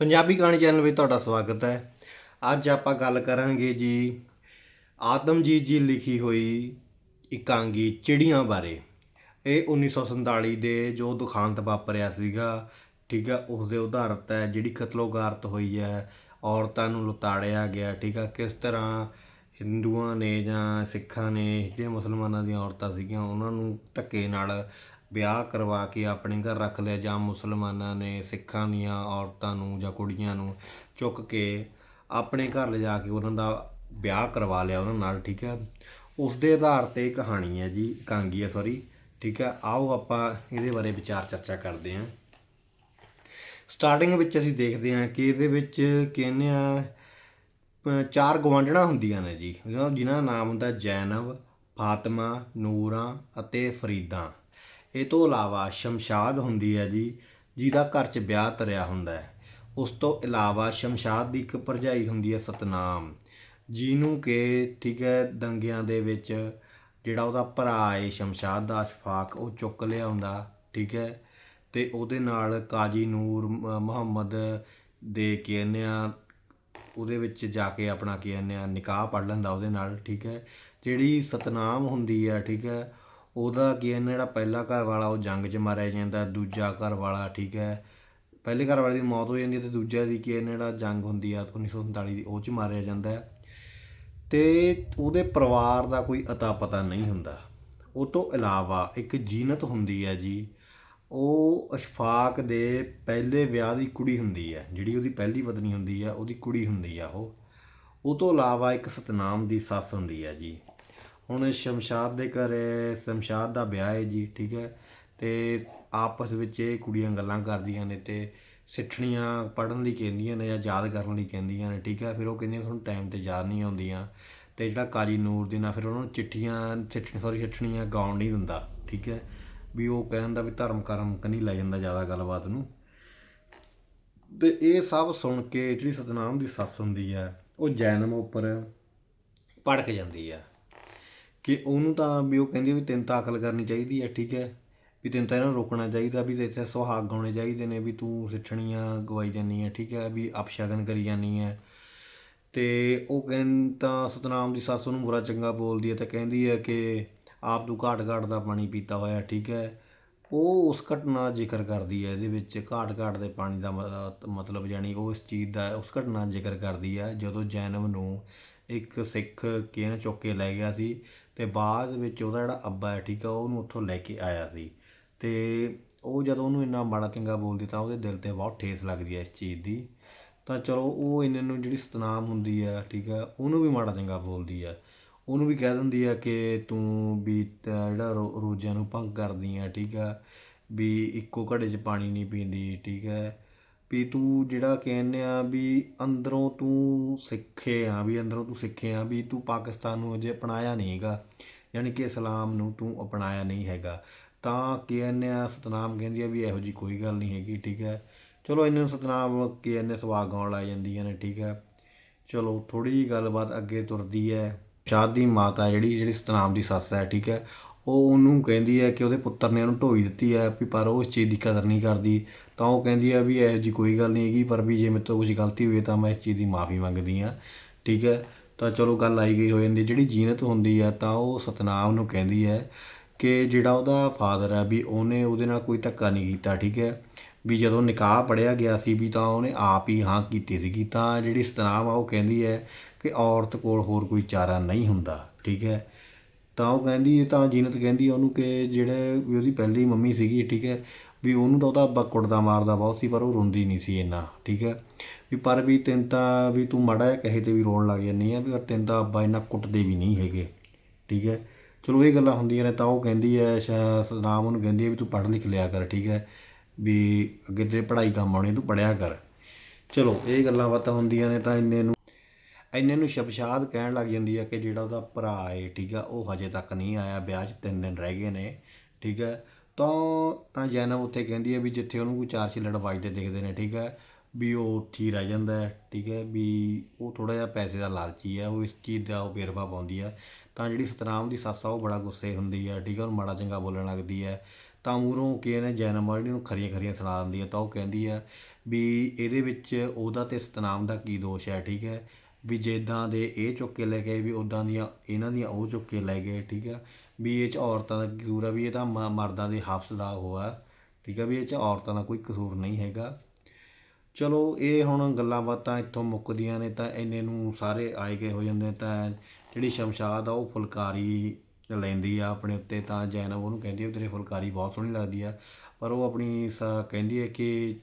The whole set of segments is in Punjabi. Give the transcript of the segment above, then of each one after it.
ਪੰਜਾਬੀ ਕਹਾਣੀ ਚੈਨਲ ਵਿੱਚ ਤੁਹਾਡਾ ਸਵਾਗਤ ਹੈ। ਅੱਜ ਆਪਾਂ ਗੱਲ ਕਰਾਂਗੇ ਜੀ ਆਤਮਜੀਤ ਜੀ ਲਿਖੀ ਹੋਈ ਇਕਾਂਗੀ ਚਿੜੀਆਂ ਬਾਰੇ। ਇਹ 1947 ਦੇ ਜੋ ਦੁਖਾਂਤ ਵਾਪਰਿਆ ਸੀਗਾ, ਠੀਕ ਆ ਉਸ ਦੇ ਉਦਾਹਰਤ ਹੈ, ਜਿਹੜੀ ਕਤਲੋਗਾਰਤ ਹੋਈ ਹੈ, ਔਰਤਾਂ ਨੂੰ ਲੁਤਾੜਿਆ ਗਿਆ, ਠੀਕ ਆ, ਕਿਸ ਤਰ੍ਹਾਂ ਹਿੰਦੂਆਂ ਨੇ ਜਾਂ ਸਿੱਖਾਂ ਨੇ ਜਿਹੜੀਆਂ ਮੁਸਲਮਾਨਾਂ ਦੀਆਂ ਔਰਤਾਂ ਸੀਗੀਆਂ, ਉਹਨਾਂ ਨੂੰ ਧੱਕੇ ਨਾਲ ਵਿਆਹ ਕਰਵਾ ਕੇ ਆਪਣੇ ਘਰ ਰੱਖ ਲਿਆ ਜਾਂ ਮੁਸਲਮਾਨਾਂ ਨੇ, ਸਿੱਖਾਂ ਦੀਆਂ ਔਰਤਾਂ ਨੂੰ ਜਾਂ ਕੁੜੀਆਂ ਨੂੰ ਚੁੱਕ ਕੇ ਆਪਣੇ ਘਰ ਲਿਜਾ ਕੇ ਉਹਨਾਂ ਦਾ ਵਿਆਹ ਕਰਵਾ ਲਿਆ ਉਹਨਾਂ ਨਾਲ, ਠੀਕ ਹੈ ਉਸ ਦੇ ਆਧਾਰ ਤੇ ਕਹਾਣੀ ਹੈ ਜੀ, ਕਾਂਗੀ ਹੈ ਸੌਰੀ ਠੀਕ ਹੈ ਆਓ ਆਪਾਂ ਇਹਦੇ ਬਾਰੇ ਵਿਚਾਰ ਚਰਚਾ ਕਰਦੇ ਹਾਂ। ਸਟਾਰਟਿੰਗ ਵਿੱਚ ਅਸੀਂ ਦੇਖਦੇ ਹਾਂ ਕਿ ਇਹਦੇ ਵਿੱਚ ਕਹਿੰਦੇ ਆ ਚਾਰ ਗਵਾਂਢਣਾ ਹੁੰਦੀਆਂ ਨੇ ਜੀ। ਜਿਹਨਾਂ ਜਿਨ੍ਹਾਂ ਦਾ ਨਾਮ ਹੁੰਦਾ ਜੈਨਬ, ਫਾਤਮਾ, ਨੂਰਾ ਅਤੇ ਫਰੀਦਾ। ਇਹ ਤੋਂ ਇਲਾਵਾ ਸ਼ਮਸ਼ਾਦ ਹੁੰਦੀ ਹੈ ਜੀ, ਜਿਹਦਾ ਘਰ 'ਚ ਵਿਆਹ ਤਰਿਆ ਹੁੰਦਾ ਹੈ। ਉਸ ਤੋਂ ਇਲਾਵਾ ਸ਼ਮਸ਼ਾਦ ਦੀ ਇੱਕ ਭਰਜਾਈ ਹੁੰਦੀ ਹੈ ਸਤਨਾਮ, ਜਿਹਨੂੰ ਕਿ ਠੀਕ ਹੈ, ਦੰਗਿਆਂ ਦੇ ਵਿੱਚ ਜਿਹੜਾ ਉਹਦਾ ਭਰਾ ਹੈ, ਸ਼ਮਸ਼ਾਦ ਦਾ ਅਸ਼ਫਾਕ ਉਹ ਚੁੱਕ ਲਿਆਉਂਦਾ ਠੀਕ ਹੈ। ਤੇ ਉਹਦੇ ਨਾਲ ਕਾਜੀ ਨੂਰ ਮੁਹੰਮਦ ਦੇ ਕਹਿੰਦੇ ਆ ਉਹਦੇ ਵਿੱਚ ਜਾ ਕੇ ਆਪਣਾ ਕੀ ਕਹਿੰਦੇ ਆ ਨਿਕਾਹ ਪੜ ਲੈਂਦਾ ਉਹਦੇ ਨਾਲ, ਠੀਕ ਹੈ। ਜਿਹੜੀ ਸਤਨਾਮ ਹੁੰਦੀ ਹੈ, ਠੀਕ ਹੈ ਉਹਦਾ ਕੀ ਕਹਿੰਦੇ ਜਿਹੜਾ ਪਹਿਲਾ ਘਰ ਵਾਲਾ ਉਹ ਜੰਗ 'ਚ ਮਾਰਿਆ ਜਾਂਦਾ, ਦੂਜਾ ਘਰ ਵਾਲਾ, ਠੀਕ ਹੈ। ਪਹਿਲੇ ਘਰ ਵਾਲੇ ਦੀ ਮੌਤ ਹੋ ਜਾਂਦੀ ਹੈ ਤੇ ਦੂਜਾ ਦੀ ਕੀ ਕਹਿੰਦੇ ਜਿਹੜਾ ਜੰਗ ਹੁੰਦੀ ਆ 1947 ਦੀ, ਉਹ 'ਚ ਮਾਰਿਆ ਜਾਂਦਾ ਹੈ। ਤੇ ਉਹਦੇ ਪਰਿਵਾਰ ਦਾ ਕੋਈ ਅਤਾ ਪਤਾ ਨਹੀਂ ਹੁੰਦਾ। ਉਹ ਤੋਂ ਇਲਾਵਾ ਇੱਕ ਜੀਨਤ ਹੁੰਦੀ ਹੈ ਜੀ, ਉਹ ਅਸ਼ਫਾਕ ਦੇ ਪਹਿਲੇ ਵਿਆਹ ਦੀ ਕੁੜੀ ਹੁੰਦੀ ਹੈ, ਜਿਹੜੀ ਉਹਦੀ ਪਹਿਲੀ ਪਤਨੀ ਹੁੰਦੀ ਹੈ, ਉਹਦੀ ਕੁੜੀ ਹੁੰਦੀ ਆ ਉਹ। ਉਹ ਤੋਂ ਇਲਾਵਾ ਇੱਕ ਸਤਨਾਮ ਦੀ ਸੱਸ ਹੁੰਦੀ ਹੈ ਜੀ। ਹੁਣ ਸ਼ਮਸ਼ਾਦ ਦੇ ਘਰ ਸ਼ਮਸ਼ਾਦ ਦਾ ਵਿਆਹ ਹੈ ਜੀ, ਠੀਕ ਹੈ। ਤੇ ਆਪਸ ਵਿੱਚ ਇਹ ਕੁੜੀਆਂ ਗੱਲਾਂ ਕਰਦੀਆਂ ਨੇ ਤੇ ਸਿੱਠਣੀਆਂ ਪੜਨ ਲਈ ਕਹਿੰਦੀਆਂ ਨੇ ਜਾਂ ਯਾਦ ਕਰਨ ਲਈ ਕਹਿੰਦੀਆਂ ਨੇ, ਠੀਕ ਹੈ। ਫਿਰ ਉਹ ਕਹਿੰਦੀਆਂ ਤੁਹਾਨੂੰ ਟਾਈਮ ਤੇ ਯਾਦ ਨਹੀਂ ਆਉਂਦੀਆਂ ਤੇ ਜਿਹੜਾ ਕਾਜੀ ਨੂਰ ਦੀ ਨਾਲ ਫਿਰ ਉਹਨਾਂ ਨੂੰ ਚਿੱਠੀਆਂ ਸਿੱਠਣੀ ਸੌਰੀ ਸਿੱਠਣੀਆਂ ਗਾਉਣ ਨਹੀਂ ਦਿੰਦਾ, ਠੀਕ ਹੈ। ਵੀ ਉਹ ਕਹਿੰਦਾ ਵੀ ਧਰਮ ਕਰਮ ਕਨੀ ਲੈ ਜਾਂਦਾ ਜ਼ਿਆਦਾ ਗੱਲਬਾਤ ਨੂੰ। ਤੇ ਇਹ ਸਭ ਸੁਣ ਕੇ ਜਿਹੜੀ ਸਤਨਾਮ ਦੀ ਸੱਸ ਹੁੰਦੀ ਆ ਉਹ ਜੈਨਮ ਉੱਪਰ ਭੜਕ ਜਾਂਦੀ ਆ ਕਿ ਉਹਨੂੰ ਤਾਂ ਵੀ ਉਹ ਕਹਿੰਦੀ ਵੀ ਤੈਨੂੰ ਤਾਂ ਅਕਲ ਕਰਨੀ ਚਾਹੀਦੀ ਹੈ ਠੀਕ ਹੈ? ਵੀ ਤੈਨੂੰ ਤਾਂ ਇਹਨਾਂ ਨੂੰ ਰੋਕਣਾ ਚਾਹੀਦਾ ਵੀ ਇੱਥੇ ਸੁਹਾਗ ਗਾਉਣੇ ਚਾਹੀਦੇ ਨੇ ਵੀ ਤੂੰ ਸਿੱਠਣੀਆਂ ਗਵਾਈ ਜਾਨੀ ਹੈ ਠੀਕ ਹੈ? ਵੀ ਅਪਸ਼ਗਨ ਕਰੀ ਜਾਨੀ ਹੈ ਤੇ ਉਹ ਕਹਿੰਦਾ ਸਤਨਾਮ ਦੀ ਸੱਸ ਉਹਨੂੰ ਬੁਰਾ ਚੰਗਾ ਬੋਲਦੀ ਹੈ ਤੇ ਕਹਿੰਦੀ ਹੈ ਕਿ ਆਪ ਤੂੰ ਘਾਟ ਘਾਟ ਦਾ ਪਾਣੀ ਪੀਤਾ ਹੋਇਆ, ਠੀਕ ਹੈ? ਉਹ ਉਸ ਘਟਨਾ ਦਾ ਜ਼ਿਕਰ ਕਰਦੀ ਹੈ ਇਹਦੇ ਵਿੱਚ, ਘਾਟ ਘਾਟ ਦੇ ਪਾਣੀ ਦਾ ਮਤਲਬ- ਮਤਲਬ ਜਾਨੀ ਉਹ ਇਸ ਚੀਜ਼ ਦਾ, ਉਸ ਘਟਨਾ ਦਾ ਜ਼ਿਕਰ ਕਰਦੀ ਹੈ ਜਦੋਂ ਜੈਨਬ ਨੂੰ ਇੱਕ ਸਿੱਖ ਕਿਹਨ ਚੁੱਕ ਕੇ ਲੈ ਗਿਆ ਸੀ ਤੇ ਬਾਅਦ ਵਿੱਚ ਉਹਦਾ ਜਿਹੜਾ ਅੱਬਾ ਹੈ, ਠੀਕ ਆ, ਉਹਨੂੰ ਉੱਥੋਂ ਲੈ ਕੇ ਆਇਆ ਸੀ। ਤੇ ਉਹ ਜਦੋਂ ਉਹਨੂੰ ਇੰਨਾ ਮਾੜਾ ਚੰਗਾ ਬੋਲਦੀ ਤਾਂ ਉਹਦੇ ਦਿਲ ਤੇ ਬਹੁਤ ਠੇਸ ਲੱਗਦੀ ਹੈ ਇਸ ਚੀਜ਼ ਦੀ। ਤਾਂ ਚਲੋ ਉਹ ਇਹਨਾਂ ਨੂੰ ਜਿਹੜੀ ਸਤਨਾਮ ਹੁੰਦੀ ਆ, ਠੀਕ ਆ, ਉਹਨੂੰ ਵੀ ਮਾੜਾ ਚੰਗਾ ਬੋਲਦੀ ਆ। ਉਹਨੂੰ ਵੀ ਕਹਿ ਦਿੰਦੀ ਆ ਕਿ ਤੂੰ ਵੀ ਜਿਹੜਾ ਰੋ- ਰੋਜ਼ਿਆਂ ਨੂੰ ਭੰਗ ਕਰਦੀ ਆ, ਠੀਕ ਆ, ਵੀ ਇੱਕੋ ਘੜੇ 'ਚ ਪਾਣੀ ਨਹੀਂ ਪੀਂਦੀ, ਠੀਕ ਹੈ ਵੀ ਤੂੰ ਜਿਹੜਾ ਕਹਿੰਦੇ ਆ ਵੀ ਅੰਦਰੋਂ ਤੂੰ ਸਿੱਖੇ ਆ, ਵੀ ਅੰਦਰੋਂ ਤੂੰ ਸਿੱਖੇ ਆ ਵੀ ਤੂੰ ਪਾਕਿਸਤਾਨ ਨੂੰ ਅਜੇ ਅਪਣਾਇਆ ਨਹੀਂ ਹੈਗਾ, ਯਾਨੀ ਕਿ ਇਸਲਾਮ ਨੂੰ ਤੂੰ ਅਪਣਾਇਆ ਨਹੀਂ ਹੈਗਾ। ਤਾਂ ਕਹਿੰਦੇ ਆ, ਸਤਨਾਮ ਕਹਿੰਦੀ ਆ ਵੀ ਇਹੋ ਜੀ ਕੋਈ ਗੱਲ ਨਹੀਂ ਹੈਗੀ, ਠੀਕ ਹੈ। ਚਲੋ ਇਹਨਾਂ ਨੂੰ ਸਤਨਾਮ ਕਹਿੰਦੇ ਸਵਾਗ ਗਾਉਣ ਲੱਗ ਜਾਂਦੀਆਂ ਨੇ, ਠੀਕ ਹੈ। ਚਲੋ ਥੋੜੀ ਜਿਹੀ ਗੱਲਬਾਤ ਅੱਗੇ ਤੁਰਦੀ ਹੈ। ਸ਼ਾਦ ਦੀ ਮਾਤਾ ਜਿਹੜੀ ਜਿਹੜੀ ਸਤਨਾਮ ਦੀ ਸੱਸ ਹੈ, ਠੀਕ ਹੈ। ਉਹ ਉਹਨੂੰ ਕਹਿੰਦੀ ਹੈ ਕਿ ਉਹਦੇ ਪੁੱਤਰ ਨੇ ਉਹਨੂੰ ਢੋਈ ਦਿੱਤੀ ਹੈ ਵੀ ਪਰ ਉਹ ਇਸ ਚੀਜ਼ ਦੀ ਕਦਰ ਨਹੀਂ ਕਰਦੀ। ਤਾਂ ਉਹ ਕਹਿੰਦੀ ਆ ਵੀ ਇਹੋ ਜੀ ਕੋਈ ਗੱਲ ਨਹੀਂ ਹੈਗੀ, ਪਰ ਵੀ ਜੇ ਮੇਰੇ ਤੋਂ ਕੁਝ ਗਲਤੀ ਹੋਈ ਹੈ ਤਾਂ ਮੈਂ ਇਸ ਚੀਜ਼ ਦੀ ਮਾਫੀ ਮੰਗਦੀ ਹਾਂ। ਠੀਕ ਹੈ? ਤਾਂ ਚਲੋ ਗੱਲ ਆਈ ਗਈ ਹੋ ਜਾਂਦੀ ਜਿਹੜੀ ਜੀਨਤ ਹੁੰਦੀ ਹੈ ਤਾਂ ਉਹ ਸਤਨਾਮ ਨੂੰ ਕਹਿੰਦੀ ਹੈ ਕਿ ਜਿਹੜਾ ਉਹਦਾ ਫਾਦਰ ਹੈ ਵੀ ਉਹਨੇ ਉਹਦੇ ਨਾਲ ਕੋਈ ਧੱਕਾ ਨਹੀਂ ਕੀਤਾ, ਠੀਕ ਹੈ? ਵੀ ਜਦੋਂ ਨਿਕਾਹ ਪੜਿਆ ਗਿਆ ਸੀ ਵੀ ਤਾਂ ਉਹਨੇ ਆਪ ਹੀ ਹਾਂ ਕੀਤੀ ਸੀਗੀ, ਤਾਂ ਜਿਹੜੀ ਸਤਨਾਮ ਆ ਉਹ ਕਹਿੰਦੀ ਹੈ ਕਿ ਔਰਤ ਕੋਲ ਹੋਰ ਕੋਈ ਚਾਰਾ ਨਹੀਂ ਹੁੰਦਾ, ਠੀਕ ਹੈ? ਤਾਂ ਉਹ ਕਹਿੰਦੀ ਤਾਂ ਜੀਨਤ ਕਹਿੰਦੀ ਉਹਨੂੰ ਕਿ ਜਿਹੜੇ ਵੀ ਉਹਦੀ ਪਹਿਲੀ ਮੰਮੀ ਸੀਗੀ, ਠੀਕ ਹੈ? ਵੀ ਉਹਨੂੰ ਤਾਂ ਉਹਦਾ ਅੱਬਾ ਕੁੱਟਦਾ ਮਾਰਦਾ ਬਹੁਤ ਸੀ, ਪਰ ਉਹ ਰੋਂਦੀ ਨਹੀਂ ਸੀ ਇੰਨਾ, ਠੀਕ ਹੈ? ਵੀ ਪਰ ਵੀ ਤੈਨੂੰ ਤਾਂ ਵੀ ਤੂੰ ਮਾੜਾ ਜਿਹਾ ਕਹੇ ਤੇ ਵੀ ਰੋਣ ਲੱਗ ਜਾਂਦੀ ਆ, ਵੀ ਪਰ ਤੈਨੂੰ ਤਾਂ ਅੱਬਾ ਇੰਨਾ ਕੁੱਟਦੇ ਵੀ ਨਹੀਂ ਹੈਗੇ, ਠੀਕ ਹੈ? ਚਲੋ ਇਹ ਗੱਲਾਂ ਹੁੰਦੀਆਂ ਨੇ, ਤਾਂ ਉਹ ਕਹਿੰਦੀ ਹੈ ਸ਼ਾ- ਉਹਨੂੰ ਕਹਿੰਦੀ ਹੈ ਵੀ ਤੂੰ ਪੜ੍ਹ ਲਿਖ ਲਿਆ ਕਰ, ਠੀਕ ਹੈ? ਵੀ ਅੱਗੇ ਤੇਰੇ ਪੜ੍ਹਾਈ ਕੰਮ ਆਉਣੀ, ਤੂੰ ਪੜ੍ਹਿਆ ਕਰ। ਚਲੋ, ਇਹ ਗੱਲਾਂ ਬਾਤਾਂ ਹੁੰਦੀਆਂ ਨੇ, ਤਾਂ ਇੰਨੇ ਨੂੰ ਇੰਨੇ ਨੂੰ ਸ਼ਬਸ਼ਾਦ ਕਹਿਣ ਲੱਗ ਜਾਂਦੀ ਹੈ ਕਿ ਜਿਹੜਾ ਉਹਦਾ ਭਰਾ ਹੈ ਠੀਕ ਆ ਉਹ ਹਜੇ ਤੱਕ ਨਹੀਂ ਆਇਆ, ਵਿਆਹ 'ਚ ਤਿੰਨ ਦਿਨ ਰਹਿ ਗਏ ਨੇ, ਠੀਕ ਹੈ? ਤਾਂ ਤਾਂ ਜੈਨਬ ਉੱਥੇ ਕਹਿੰਦੀ ਹੈ ਵੀ ਜਿੱਥੇ ਉਹਨੂੰ ਕੋਈ ਚਾਰ ਛਿੱਲੜ ਵੱਜਦੇ ਦਿਖਦੇ ਨੇ, ਠੀਕ ਹੈ, ਵੀ ਉਹ ਉੱਥੇ ਹੀ ਰਹਿ ਜਾਂਦਾ ਹੈ, ਠੀਕ ਹੈ, ਵੀ ਉਹ ਥੋੜ੍ਹਾ ਜਿਹਾ ਪੈਸੇ ਦਾ ਲਾਲਚੀ ਹੈ ਉਹ ਇਸ ਚੀਜ਼ ਦਾ ਉਹ ਵੇਰਵਾ ਪਾਉਂਦੀ ਹੈ। ਤਾਂ ਜਿਹੜੀ ਸਤਨਾਮ ਦੀ ਸੱਸ ਆ, ਉਹ ਬੜਾ ਗੁੱਸੇ ਹੁੰਦੀ ਹੈ, ਠੀਕ ਹੈ, ਉਹਨੂੰ ਮਾੜਾ ਚੰਗਾ ਬੋਲਣ ਲੱਗਦੀ ਹੈ। ਤਾਂ ਮੂਹਰੋਂ ਕੀ ਇਹਨੇ ਜੈਨਮਾਲੀ ਨੂੰ ਖਰੀਆਂ ਖਰੀਆਂ ਸੁਣਾ ਦਿੰਦੀ ਹੈ, ਤਾਂ ਉਹ ਕਹਿੰਦੀ ਹੈ ਵੀ ਇਹਦੇ ਵਿੱਚ ਉਹਦਾ ਤੇ ਸਤਨਾਮ ਦਾ ਕੀ ਦੋਸ਼ ਹੈ, ਠੀਕ ਹੈ, ਵੀ ਜਿੱਦਾਂ ਦੇ ਇਹ ਚੁੱਕ ਕੇ ਲੈ ਗਏ, ਵੀ ਉਦਾਂ ਦੀਆਂ, ਇਹਨਾਂ ਦੀਆਂ ਉਹ ਚੁੱਕ ਕੇ ਲੈ ਗਏ, ਠੀਕ ਹੈ ਵੀ ਇਹ ਚ ਔਰਤਾਂ ਦਾ ਕਸੂਰ ਆ, ਵੀ ਇਹ ਤਾਂ ਮ- ਮਰਦਾਂ ਦੇ ਹਫਸ ਦਾ ਉਹ ਆ, ਠੀਕ ਆ, ਵੀ ਇਹ ਚ ਔਰਤਾਂ ਦਾ ਕੋਈ ਕਸੂਰ ਨਹੀਂ ਹੈਗਾ। ਚਲੋ, ਇਹ ਹੁਣ ਗੱਲਾਂ ਬਾਤਾਂ ਇੱਥੋਂ ਮੁੱਕਦੀਆਂ ਨੇ ਤਾਂ ਇੰਨੇ ਨੂੰ ਸਾਰੇ ਆਏ ਗਏ ਹੋ ਜਾਂਦੇ ਤਾਂ ਜਿਹੜੀ ਸ਼ਮਸ਼ਾਦ ਆ, ਉਹ ਫੁਲਕਾਰੀ ਲੈਂਦੀ ਆ ਆਪਣੇ ਉੱਤੇ ਤਾਂ ਜੈਨਬ ਉਹਨੂੰ ਕਹਿੰਦੀ ਆ ਵੀ ਤੇਰੀ ਫੁਲਕਾਰੀ ਬਹੁਤ ਸੋਹਣੀ ਲੱਗਦੀ ਆ। ਪਰ ਉਹ ਆਪਣੀ ਸ, ਕਹਿੰਦੀ ਹੈ ਕਿ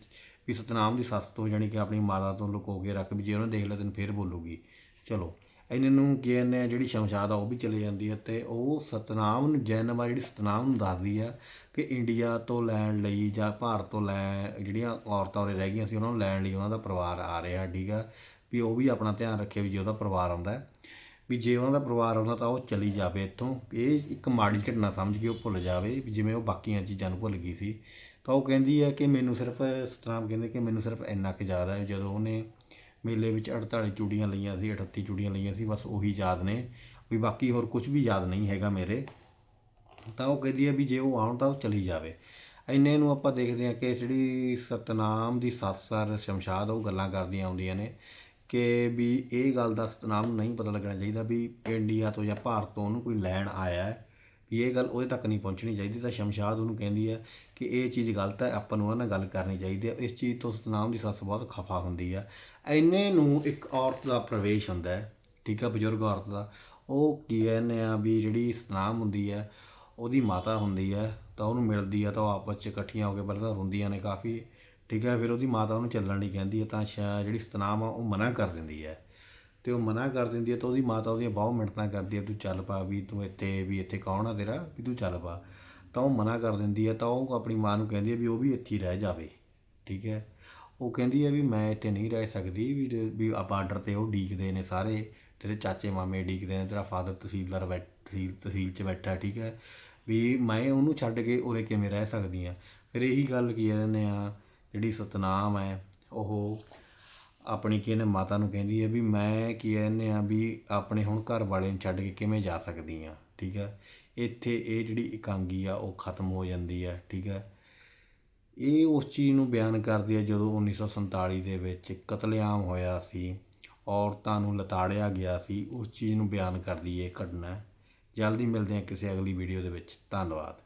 ਵੀ ਸਤਨਾਮ ਦੀ ਸੱਸ ਤੋਂ ਜਾਣੀ ਕਿ ਆਪਣੀ ਮਾਤਾ ਤੋਂ ਲੁਕੋ ਕੇ ਰੱਖ ਵੀ ਜੇ ਉਹਨੇ ਦੇਖ ਲਿਆ ਤੈਨੂੰ ਫੇਰ ਬੋਲੂਗੀ। ਚਲੋ। ਇਹਨਾਂ ਨੂੰ ਕੀ ਕਹਿੰਦੇ ਆ, ਜਿਹੜੀ ਸ਼ਮਸ਼ਾਦ ਆ, ਉਹ ਵੀ ਚਲੇ ਜਾਂਦੀ ਹੈ ਤੇ ਉਹ ਸਤਨਾਮ ਨੂੰ ਜੈਨਬ ਜਿਹੜੀ ਸਤਨਾਮ ਨੂੰ ਦੱਸਦੀ ਆ ਕਿ ਇੰਡੀਆ ਤੋਂ ਲੈਣ ਲਈ ਜਾਂ ਭਾਰਤ ਤੋਂ ਲੈ, ਜਿਹੜੀਆਂ ਔਰਤਾਂ ਉਰੇ ਰਹਿ ਗਈਆਂ ਸੀ, ਉਹਨਾਂ ਨੂੰ ਲੈਣ ਲਈ ਉਹਨਾਂ ਦਾ ਪਰਿਵਾਰ ਆ ਰਿਹਾ, ਠੀਕ ਆ? ਵੀ ਉਹ ਵੀ ਆਪਣਾ ਧਿਆਨ ਰੱਖੇ ਵੀ ਜੇ ਉਹਦਾ ਪਰਿਵਾਰ ਆਉਂਦਾ ਵੀ ਜੇ ਉਹਨਾਂ ਦਾ ਪਰਿਵਾਰ ਆਉਂਦਾ ਤਾਂ ਉਹ ਚਲੀ ਜਾਵੇ ਇੱਥੋਂ। ਇਹ ਇੱਕ ਮਾੜੀ ਘਟਨਾ ਸਮਝ ਕੇ ਉਹ ਭੁੱਲ ਜਾਵੇ ਵੀ ਜਿਵੇਂ ਉਹ ਬਾਕੀਆਂ ਚੀਜ਼ਾਂ ਨੂੰ ਭੁੱਲ ਗਈ ਸੀ। ਤਾਂ ਉਹ ਕਹਿੰਦੀ ਹੈ ਕਿ ਮੈਨੂੰ ਸਿਰਫ ਸਤਨਾਮ ਕਹਿੰਦੇ ਕਿ ਮੈਨੂੰ ਸਿਰਫ ਇੰਨਾ ਕੁ ਯਾਦ ਹੈ ਜਦੋਂ ਉਹਨੇ ਮੇਲੇ ਵਿੱਚ 48 ਚੂੜੀਆਂ ਲਈਆਂ ਸੀ 38 ਚੂੜੀਆਂ ਲਈਆਂ ਸੀ, ਬਸ ਉਹੀ ਯਾਦ ਨੇ। ਵੀ ਬਾਕੀ ਹੋਰ ਕੁਝ ਵੀ ਯਾਦ ਨਹੀਂ ਹੈਗਾ ਮੇਰੇ। ਤਾਂ ਉਹ ਕਹਿੰਦੀ ਹੈ ਵੀ ਜੇ ਉਹ ਆਉਣ ਤਾਂ ਉਹ ਚਲੀ ਜਾਵੇ। ਇੰਨੇ ਨੂੰ ਆਪਾਂ ਦੇਖਦੇ ਹਾਂ ਕਿ ਜਿਹੜੀ ਸਤਨਾਮ ਦੀ ਸੱਸ ਸਰ ਸ਼ਮਸ਼ਾਦ, ਉਹ ਗੱਲਾਂ ਕਰਦੀਆਂ ਆਉਂਦੀਆਂ ਨੇ ਕਿ ਵੀ ਇਹ ਗੱਲ ਦਾ ਸਤਨਾਮ ਨੂੰ ਨਹੀਂ ਪਤਾ ਲੱਗਣਾ ਚਾਹੀਦਾ ਵੀ ਇੰਡੀਆ ਤੋਂ ਜਾਂ ਭਾਰਤ ਤੋਂ ਉਹਨੂੰ ਕੋਈ ਲੈਣ ਆਇਆ ਹੈ। ਵੀ ਇਹ ਗੱਲ ਉਹਦੇ ਤੱਕ ਨਹੀਂ ਪਹੁੰਚਣੀ ਚਾਹੀਦੀ, ਤਾਂ ਸ਼ਮਸ਼ਾਦ ਉਹਨੂੰ ਕਹਿੰਦੀ ਹੈ ਕਿ ਇਹ ਚੀਜ਼ ਗਲਤ ਹੈ, ਆਪਾਂ ਨੂੰ ਉਹਨਾਂ ਨਾਲ ਗੱਲ ਕਰਨੀ ਚਾਹੀਦੀ ਹੈ। ਇਸ ਚੀਜ਼ ਤੋਂ ਸਤਨਾਮ ਦੀ ਸੱਸ ਬਹੁਤ ਖਫਾ ਹੁੰਦੀ ਹੈ। ਇੰਨੇ ਨੂੰ ਇੱਕ ਔਰਤ ਦਾ ਪ੍ਰਵੇਸ਼ ਹੁੰਦਾ ਹੈ, ਠੀਕ ਆ ਬਜ਼ੁਰਗ ਔਰਤ ਦਾ, ਉਹ ਕੀ ਕਹਿੰਦੇ ਆ ਵੀ ਜਿਹੜੀ ਸਤਨਾਮ ਹੁੰਦੀ ਹੈ, ਉਹਦੀ ਮਾਤਾ ਹੁੰਦੀ ਹੈ, ਤਾਂ ਉਹਨੂੰ ਮਿਲਦੀ ਆ ਤਾਂ ਉਹ ਆਪਸ 'ਚ ਇਕੱਠੀਆਂ ਹੋ ਕੇ ਪਹਿਲਾਂ ਤਾਂ ਰੋਂਦੀਆਂ ਨੇ ਕਾਫੀ, ਠੀਕ ਹੈ, ਫਿਰ ਉਹਦੀ ਮਾਤਾ ਉਹਨੂੰ ਚੱਲਣ ਲਈ ਕਹਿੰਦੀ ਹੈ, ਤਾਂ ਸ਼ਾ, ਜਿਹੜੀ ਸਤਨਾਮ ਆ, ਉਹ ਮਨਾ ਕਰ ਦਿੰਦੀ ਹੈ। ਤੇ ਉਹ ਮਨਾ ਕਰ ਦਿੰਦੀ ਹੈ ਤਾਂ ਉਹਦੀ ਮਾਤਾ ਉਹਦੀਆਂ ਬਹੁਤ ਮਿੰਨਤਾਂ ਕਰਦੀ ਹੈ, ਤੂੰ ਚੱਲ ਪਾ ਵੀ ਤੂੰ ਇੱਥੇ, ਵੀ ਇੱਥੇ ਕੌਣ ਆ ਤੇਰਾ, ਵੀ ਤੂੰ ਚੱਲ ਪਾ। ਤਾਂ ਉਹ ਮਨਾ ਕਰ ਦਿੰਦੀ ਹੈ, ਤਾਂ ਉਹ ਆਪਣੀ ਮਾਂ ਨੂੰ ਕਹਿੰਦੀ ਹੈ ਵੀ ਉਹ ਵੀ ਇੱਥੇ ਰਹਿ ਜਾਵੇ, ਠੀਕ ਹੈ। ਉਹ ਕਹਿੰਦੀ ਹੈ ਵੀ ਮੈਂ ਇੱਥੇ ਨਹੀਂ ਰਹਿ ਸਕਦੀ, ਵੀ ਜੇ- ਵੀ ਆ ਬਾਰਡਰ ਤੇ ਉਹ ਡੀਕਦੇ ਨੇ ਸਾਰੇ, ਤੇਰੇ ਚਾਚੇ ਮਾਮੇ ਡੀਕਦੇ ਨੇ, ਤੇਰਾ ਫਾਦਰ ਤਹਿਸੀਲਦਾਰ ਬੈਠ ਤਹਿਸੀਲ ਤਹਿਸੀਲ 'ਚ ਬੈਠਾ, ਠੀਕ ਹੈ? ਵੀ ਮੈਂ ਉਹਨੂੰ ਛੱਡ ਕੇ ਉਰੇ ਕਿਵੇਂ ਰਹਿ ਸਕਦੀ ਆ ਫਿਰ ਇਹੀ ਗੱਲ ਕੀ ਕਹਿੰਦੇ ਆ, ਜਿਹੜੀ ਸਤਨਾਮ ਹੈ, ਉਹ ਆਪਣੀ ਕੀ ਕਹਿੰਦੇ ਮਾਤਾ ਨੂੰ ਕਹਿੰਦੀ ਹੈ ਵੀ ਮੈਂ ਕੀ ਕਹਿੰਦੇ ਆ ਵੀ ਆਪਣੇ ਹੁਣ ਘਰ ਵਾਲੇ ਨੂੰ ਛੱਡ ਕੇ ਕਿਵੇਂ ਜਾ ਸਕਦੀ ਆ ਠੀਕ ਹੈ? ਇੱਥੇ ਇਹ ਜਿਹੜੀ ਇਕਾਂਗੀ ਆ, ਉਹ ਖਤਮ ਹੋ ਜਾਂਦੀ ਹੈ, ਠੀਕ ਹੈ? ਇਹ ਉਸ ਚੀਜ਼ ਨੂੰ ਬਿਆਨ ਕਰਦੀ ਹੈ ਜਦੋਂ 1947 ਦੇ ਵਿੱਚ ਕਤਲੇਆਮ ਹੋਇਆ ਸੀ, ਔਰਤਾਂ ਨੂੰ ਲਤਾੜਿਆ ਗਿਆ ਸੀ, ਉਸ ਚੀਜ਼ ਨੂੰ ਬਿਆਨ ਕਰਦੀ ਹੈ ਇਹ ਘਟਨਾ। ਜਲਦੀ ਮਿਲਦੇ ਹਾਂ ਕਿਸੇ ਅਗਲੀ ਵੀਡੀਓ ਦੇ ਵਿੱਚ। ਧੰਨਵਾਦ।